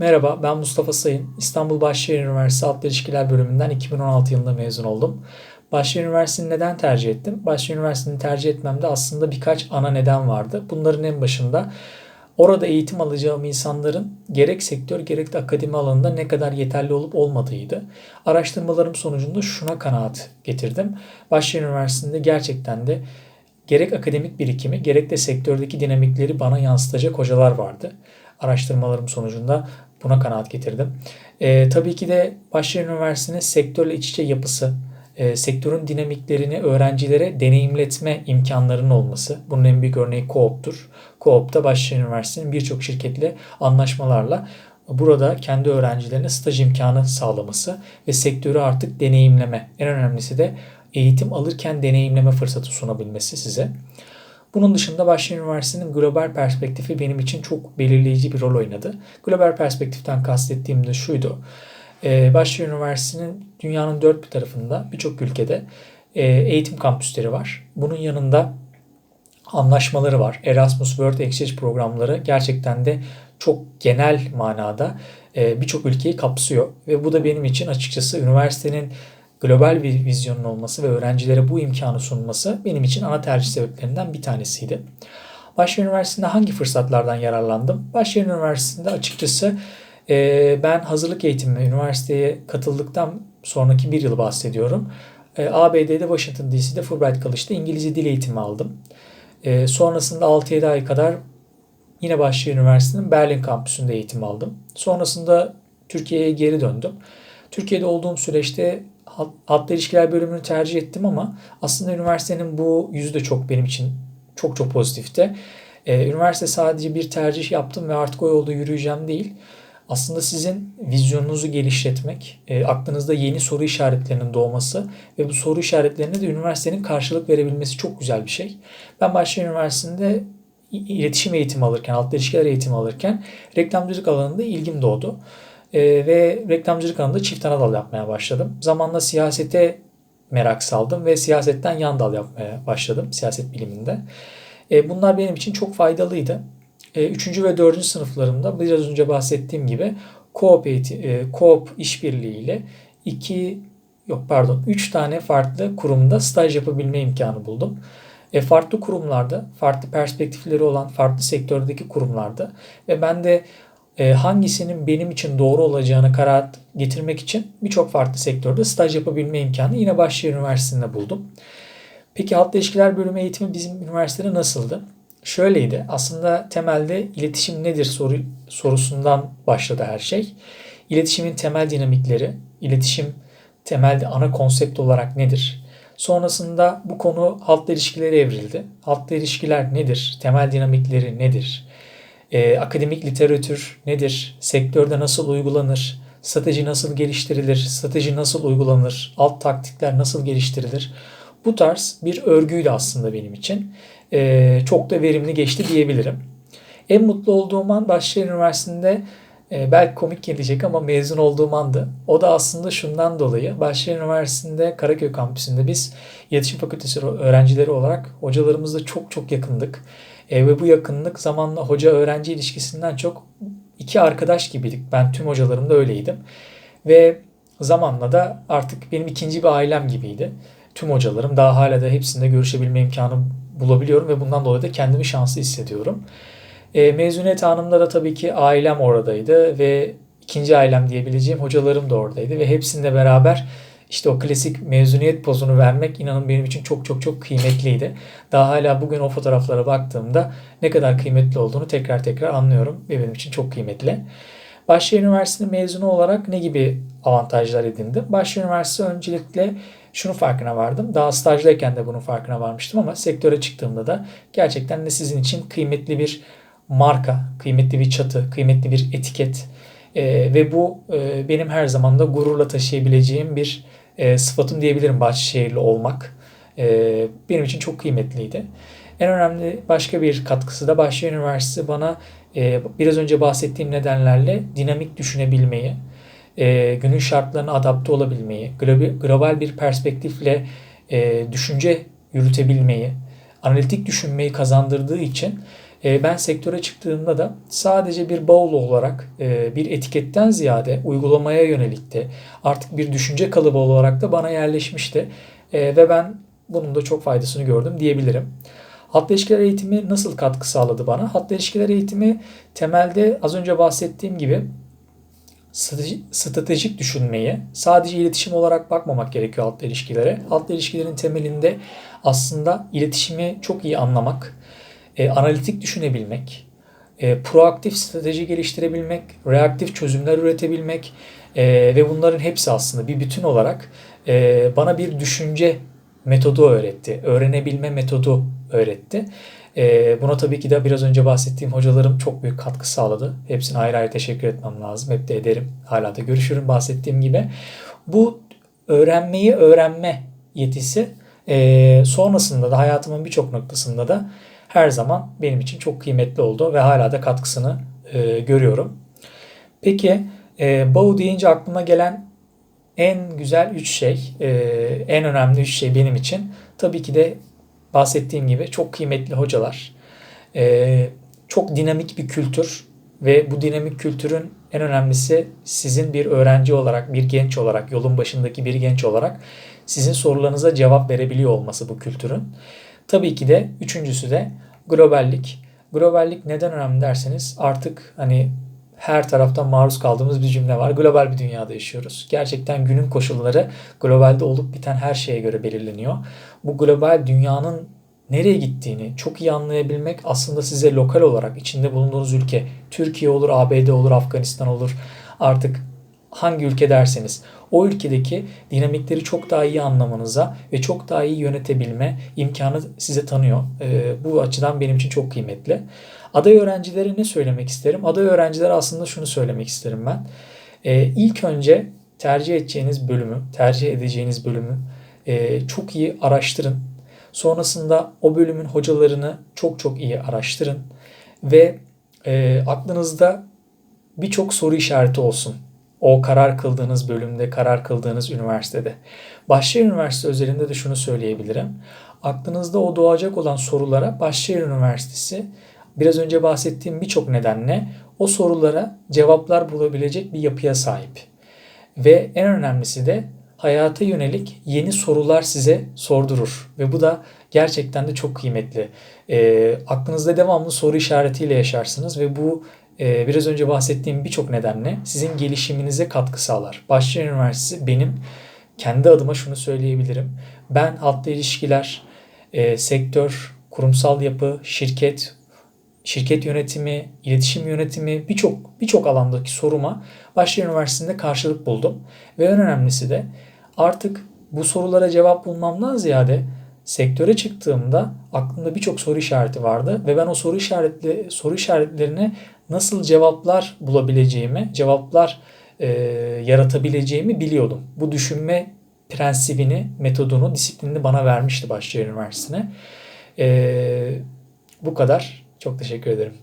Merhaba, ben Mustafa Sayın. İstanbul Bahçeşehir Üniversitesi Halkla İlişkiler Bölümünden 2016 yılında mezun oldum. Bahçeşehir Üniversitesi'ni neden tercih ettim? Bahçeşehir Üniversitesi'ni tercih etmemde aslında birkaç ana neden vardı. Bunların en başında orada eğitim alacağım insanların gerek sektör gerek de akademi alanında ne kadar yeterli olup olmadığıydı. Araştırmalarım sonucunda şuna kanaat getirdim. Bahçeşehir Üniversitesi'nde gerçekten de gerek akademik birikimi gerek de sektördeki dinamikleri bana yansıtacak hocalar vardı. Araştırmalarım sonucunda buna kanaat getirdim. E, tabii ki de Bahçeşehir Üniversitesi'nin sektörle iç içe yapısı, e, sektörün dinamiklerini öğrencilere deneyimletme imkanlarının olması. Bunun en büyük örneği Coop'tur. Coop da Bahçeşehir Üniversitesi'nin birçok şirketle anlaşmalarla burada kendi öğrencilerine staj imkanı sağlaması ve sektörü artık deneyimleme. En önemlisi de eğitim alırken deneyimleme fırsatı sunabilmesi size. Bunun dışında Bahçeşehir Üniversitesi'nin global perspektifi benim için çok belirleyici bir rol oynadı. Global perspektiften kastettiğim de şuydu. Ee, Bahçeşehir Üniversitesi'nin dünyanın dört bir tarafında birçok ülkede e, eğitim kampüsleri var. Bunun yanında anlaşmaları var. Erasmus World Exchange programları gerçekten de çok genel manada e, birçok ülkeyi kapsıyor. Ve bu da benim için açıkçası üniversitenin global bir vizyonun olması ve öğrencilere bu imkanı sunması benim için ana tercih sebeplerinden bir tanesiydi. Bahçeşehir Üniversitesi'nde hangi fırsatlardan yararlandım? Bahçeşehir Üniversitesi'nde açıkçası e, ben hazırlık eğitimine üniversiteye katıldıktan sonraki bir yıl bahsediyorum. E, ABD'de Washington DC'de Fulbright College'da İngilizce dil eğitimi aldım. E, sonrasında 6-7 ay kadar yine Bahçeşehir Üniversitesi'nin Berlin kampüsünde eğitim aldım. Sonrasında Türkiye'ye geri döndüm. Türkiye'de olduğum süreçte halkla ilişkiler bölümünü tercih ettim ama aslında üniversitenin bu yüzü de çok benim için çok çok pozitifti. Ee, üniversite sadece bir tercih yaptım ve artık o yolda yürüyeceğim değil. Aslında sizin vizyonunuzu geliştirmek, e, aklınızda yeni soru işaretlerinin doğması ve bu soru işaretlerine de üniversitenin karşılık verebilmesi çok güzel bir şey. Ben Bahçeşehir Üniversitesi'nde iletişim eğitimi alırken, halkla ilişkiler eğitimi alırken reklamcılık alanında ilgim doğdu. E, ve reklamcılık alanında çift ana dal yapmaya başladım. Zamanla siyasete merak saldım ve siyasetten yan dal yapmaya başladım siyaset biliminde. E, bunlar benim için çok faydalıydı. E, üçüncü ve dördüncü sınıflarımda biraz önce bahsettiğim gibi Coop, e, Coop işbirliğiyle iki yok pardon üç tane farklı kurumda staj yapabilme imkanı buldum. E, farklı kurumlarda, farklı perspektifleri olan farklı sektördeki kurumlarda ve ben de hangisinin benim için doğru olacağını karar getirmek için birçok farklı sektörde staj yapabilme imkanı yine Bahçeşehir Üniversitesi'nde buldum. Peki halkla ilişkiler bölümü eğitimi bizim üniversitede nasıldı? Şöyleydi. Aslında temelde iletişim nedir soru, sorusundan başladı her şey. İletişimin temel dinamikleri, iletişim temelde ana konsept olarak nedir? Sonrasında bu konu halkla ilişkileri evrildi. Halkla ilişkiler nedir? Temel dinamikleri nedir? E, akademik literatür nedir, sektörde nasıl uygulanır, strateji nasıl geliştirilir, strateji nasıl uygulanır, alt taktikler nasıl geliştirilir. Bu tarz bir örgüydü aslında benim için. E, çok da verimli geçti diyebilirim. En mutlu olduğum an Bahçeşehir Üniversitesi'nde e, belki komik gelecek ama mezun olduğum andı. O da aslında şundan dolayı Bahçeşehir Üniversitesi'nde Karaköy kampüsünde biz iletişim fakültesi öğrencileri olarak hocalarımızla çok çok yakındık. E, ve bu yakınlık zamanla hoca öğrenci ilişkisinden çok iki arkadaş gibiydik. Ben tüm hocalarımda öyleydim. Ve zamanla da artık benim ikinci bir ailem gibiydi. Tüm hocalarım daha hala da hepsinde görüşebilme imkanı bulabiliyorum ve bundan dolayı da kendimi şanslı hissediyorum. E, mezuniyet anımda da tabii ki ailem oradaydı ve ikinci ailem diyebileceğim hocalarım da oradaydı ve hepsinde beraber işte o klasik mezuniyet pozunu vermek inanın benim için çok çok çok kıymetliydi. Daha hala bugün o fotoğraflara baktığımda ne kadar kıymetli olduğunu tekrar tekrar anlıyorum ve benim için çok kıymetli. Bahçeşehir Üniversitesi mezunu olarak ne gibi avantajlar edindim? Bahçeşehir Üniversitesi öncelikle şunu farkına vardım. Daha stajdayken de bunun farkına varmıştım ama sektöre çıktığımda da gerçekten de sizin için kıymetli bir marka, kıymetli bir çatı, kıymetli bir etiket e, ve bu e, benim her zaman da gururla taşıyabileceğim bir e, sıfatım diyebilirim Bahçeşehirli olmak. E, benim için çok kıymetliydi. En önemli başka bir katkısı da Bahçeşehir Üniversitesi bana e, biraz önce bahsettiğim nedenlerle dinamik düşünebilmeyi, e, günün şartlarına adapte olabilmeyi, global bir perspektifle e, düşünce yürütebilmeyi, analitik düşünmeyi kazandırdığı için E, ben sektöre çıktığımda da sadece bir bavul olarak e, bir etiketten ziyade uygulamaya yönelik de artık bir düşünce kalıbı olarak da bana yerleşmişti. E, ve ben bunun da çok faydasını gördüm diyebilirim. Halkla ilişkiler eğitimi nasıl katkı sağladı bana? Halkla ilişkiler eğitimi temelde az önce bahsettiğim gibi stratejik düşünmeyi sadece iletişim olarak bakmamak gerekiyor halkla ilişkilere. Halkla ilişkilerin temelinde aslında iletişimi çok iyi anlamak, e, analitik düşünebilmek, e, proaktif strateji geliştirebilmek, reaktif çözümler üretebilmek e, ve bunların hepsi aslında bir bütün olarak e, bana bir düşünce metodu öğretti, öğrenebilme metodu öğretti. E, buna tabii ki de biraz önce bahsettiğim hocalarım çok büyük katkı sağladı. Hepsine ayrı ayrı teşekkür etmem lazım. Hep de ederim. Hala da görüşürüm bahsettiğim gibi. Bu öğrenmeyi öğrenme yetisi e, sonrasında da hayatımın birçok noktasında da her zaman benim için çok kıymetli oldu ve hala da katkısını e, görüyorum. Peki e, BAU deyince aklıma gelen en güzel üç şey, e, en önemli üç şey benim için tabii ki de bahsettiğim gibi çok kıymetli hocalar, e, çok dinamik bir kültür ve bu dinamik kültürün en önemlisi sizin bir öğrenci olarak, bir genç olarak, yolun başındaki bir genç olarak sizin sorularınıza cevap verebiliyor olması bu kültürün. Tabii ki de üçüncüsü de globallik. Globallik neden önemli derseniz artık hani her taraftan maruz kaldığımız bir cümle var. Global bir dünyada yaşıyoruz. Gerçekten günün koşulları globalde olup biten her şeye göre belirleniyor. Bu global dünyanın nereye gittiğini çok iyi anlayabilmek aslında size lokal olarak içinde bulunduğunuz ülke, Türkiye olur, ABD olur, Afganistan olur, artık hangi ülke derseniz o ülkedeki dinamikleri çok daha iyi anlamanıza ve çok daha iyi yönetebilme imkanı size tanıyor. E, bu açıdan benim için çok kıymetli. Aday öğrencilere ne söylemek isterim? Aday öğrencilere aslında şunu söylemek isterim ben. E, ilk önce tercih edeceğiniz bölümü, tercih edeceğiniz bölümü e, çok iyi araştırın. Sonrasında o bölümün hocalarını çok çok iyi araştırın ve e, aklınızda birçok soru işareti olsun o karar kıldığınız bölümde, karar kıldığınız üniversitede. Başşehir Üniversitesi özelinde de şunu söyleyebilirim. Aklınızda o doğacak olan sorulara Başşehir Üniversitesi biraz önce bahsettiğim birçok nedenle o sorulara cevaplar bulabilecek bir yapıya sahip. Ve en önemlisi de hayata yönelik yeni sorular size sordurur. Ve bu da gerçekten de çok kıymetli. E, aklınızda devamlı soru işaretiyle yaşarsınız ve bu biraz önce bahsettiğim birçok nedenle sizin gelişiminize katkı sağlar. Bahçeşehir Üniversitesi benim kendi adıma şunu söyleyebilirim. Ben halkla ilişkiler, e, sektör, kurumsal yapı, şirket, şirket yönetimi, iletişim yönetimi birçok birçok alandaki soruma Bahçeşehir Üniversitesi'nde karşılık buldum. Ve en önemlisi de artık bu sorulara cevap bulmamdan ziyade sektöre çıktığımda aklımda birçok soru işareti vardı ve ben o soru işaretli soru işaretlerine nasıl cevaplar bulabileceğimi, cevaplar e, yaratabileceğimi biliyordum. Bu düşünme prensibini, metodunu, disiplinini bana vermişti Başşehir Üniversitesi'ne. E, bu kadar. Çok teşekkür ederim.